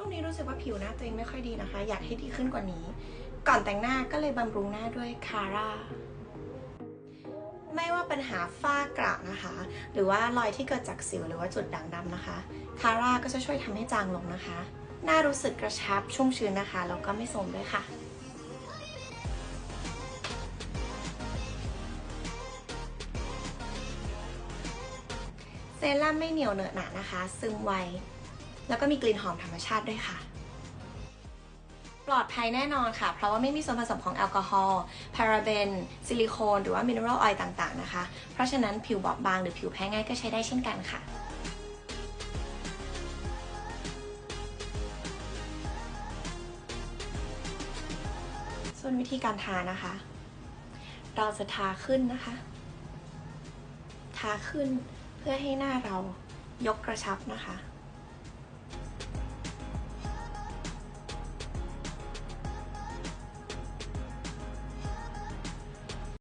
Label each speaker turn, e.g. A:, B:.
A: ช่วงนี้รู้สึกว่าผิวหน้าตัวเองไม่ค่อยดีนะคะ อยากให้ดีขึ้นกว่านี้ ก่อนแต่งหน้าก็เลยบำรุงหน้าด้วยคาร่าไม่ว่าปัญหาฝ้ากระนะคะ หรือว่ารอยที่เกิดจากสิวหรือว่าจุดด่างดำนะคะคาร่าก็จะช่วยทำให้จางลงนะคะ หน้ารู้สึกกระชับชุ่มชื้นนะคะแล้วก็ไม่โทรมด้วยค่ะเซรั่มไม่เหนียวเหนอะหนะนะคะ ซึมไว แล้วก็มีกลิ่นหอมธรรมชาติด้วยค่ะ ปลอดภัยแน่นอนค่ะ เพราะว่าไม่มีส่วนผสมของแอลกอฮอล์พาราเบน ซิลิโคน หรือว่ามินเนอรัลออยล์ต่างๆนะคะ เพราะฉะนั้นผิวบอบบางหรือผิวแพ้ง่ายก็ใช้ได้เช่นกันค่ะส่วนวิธีการทานะคะ เราจะทาขึ้นนะคะ ทาขึ้นเพื่อให้หน้าเรายกกระชับนะคะ